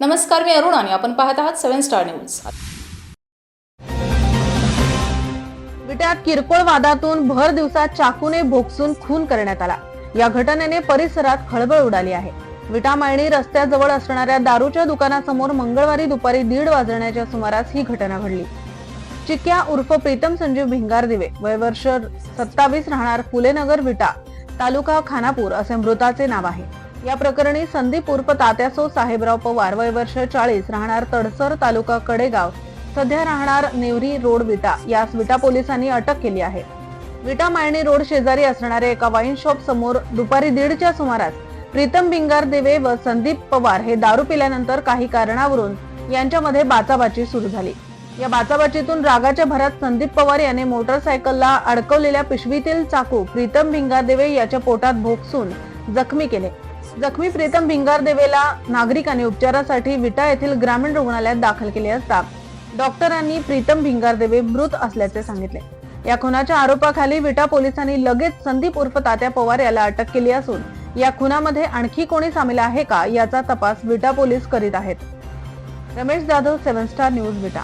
नमस्कार मी अरुण आणि आपण पाहत आहात सेव्हन स्टार न्यूज. विट्यात किरकोळ वादातून भर दिवसात चाकूने भोगसून खून करण्यात आला. या घटनेने परिसरात खळबळ उडाली आहे. विटा मायणी रस्त्याजवळ असणाऱ्या दारूच्या दुकानासमोर मंगळवारी दुपारी दीड वाजण्याच्या सुमारास ही घटना घडली. चिक्या उर्फ प्रीतम संजीव भिंगार दिवे वय वर्ष सत्तावीस राहणार फुलेनगर विटा तालुका खानापूर असे मृताचे नाव आहे. या प्रकरणी संदीप उर्फ तात्यासो साहेबराव पवार वय वर्ष चाळीस राहणार तडसर तालुका कडेगाव. सध्या राहणार नेवरी रोड विटा. यास विटा पोलिसांनी अटक केली आहे. विटा मायणी रोड शेजारी असणाऱ्या एका वाईन शॉप समोर दुपारी दीडच्या सुमारास प्रीतम बिंगार देवे व संदीप पवार हे दारू पिल्यानंतर काही कारणावरून यांच्यामध्ये बाचाबाची सुरू झाली. या बाचाबाचीतून रागाच्या भरात संदीप पवार याने मोटरसायकलला अडकवलेल्या पिशवीतील चाकू प्रीतम भिंगारदेवे याच्या पोटात भोगसून जखमी केले. जखमी प्रीतम भिंगारदेवेला नागरिकांनी उपचारासाठी विटा येथील ग्रामीण रुग्णालयात दाखल केले असता डॉक्टरांनी प्रीतम भिंगारदेवे मृत असल्याचे सांगितले. या खुनाच्या आरोपाखाली विटा पोलिसांनी लगेच संदीप उर्फ तात्या पवार याला अटक केली असून या खुनामध्ये आणखी कोणी सामील आहे का याचा तपास विटा पोलीस करीत आहेत. Ramesh Jadhav seven star news Vita.